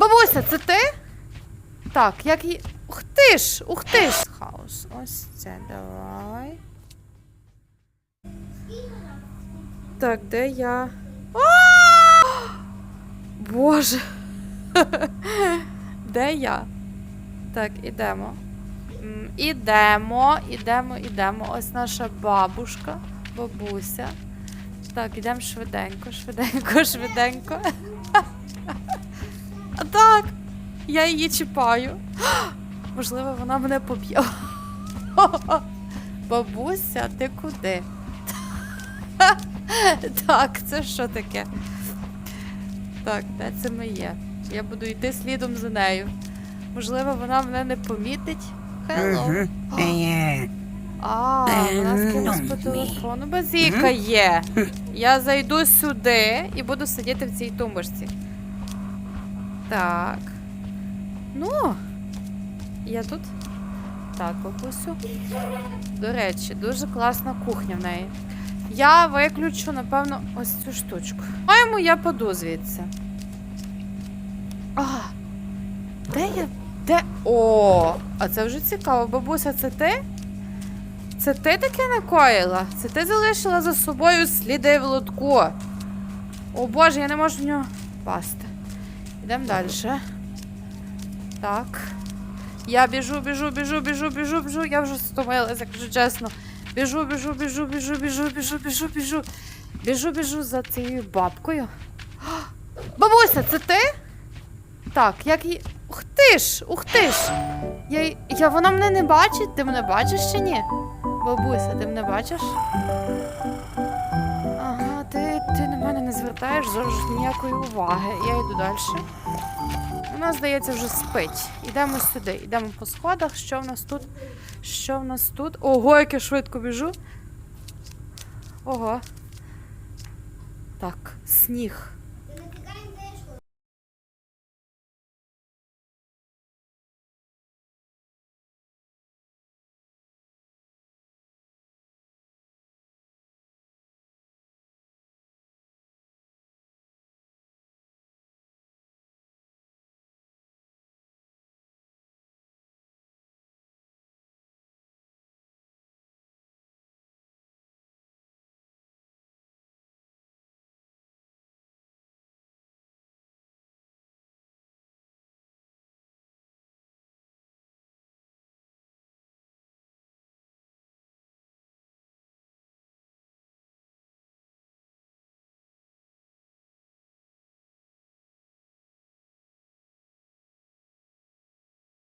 Бабуся, це ти? Так, як її. Ух ти ж! Ух ти ж! Хаос. Ось це давай. Так, де я? А! Боже. Де я? Так, ідемо. Ідемо, ідемо, ідемо. Ось наша бабушка, бабуся. Так, ідемо швиденько, швиденько, швиденько. Так, я її чіпаю. Можливо, вона мене поб'є. Бабуся, ти куди? Так, це що таке? Так, де це ми є? Я буду йти слідом за нею. Можливо, вона мене не помітить. Е, А, вона з кимось по телефону базікає. Я зайду сюди і буду сидіти в цій тумбочці. Так. Ну. Я тут. Так, бабусю. До речі, дуже класна кухня в неї. Я виключу, напевно, ось цю штучку. Маємо я паду звідси. А, де я? Де? О, а це вже цікаво. Бабуся, це ти? Це ти таке накоїла? Це ти залишила за собою сліди в лотку. О боже, я не можу в нього пасти. Йдемо далі. Так. Я біжу, біжу, біжу, біжу, біжу, біжу. Я вже стомилася, якщо чесно. Біжу, біжу, біжу, біжу, біжу, біжу, біжу, біжу. Біжу, біжу за цією бабкою. Бабуся, це ти? Так, як її. Ух ти ж! Ух ти ж! Я, я вона мене не бачить? Ти мене бачиш чи ні? Бабуся, ти мене бачиш? Звертаєш завжди ніякої уваги. Я йду далі. Вона, здається, вже спить. Йдемо сюди, йдемо по сходах. Що в нас тут? Що в нас тут? Ого, як я швидко біжу. Ого. Так, сніг.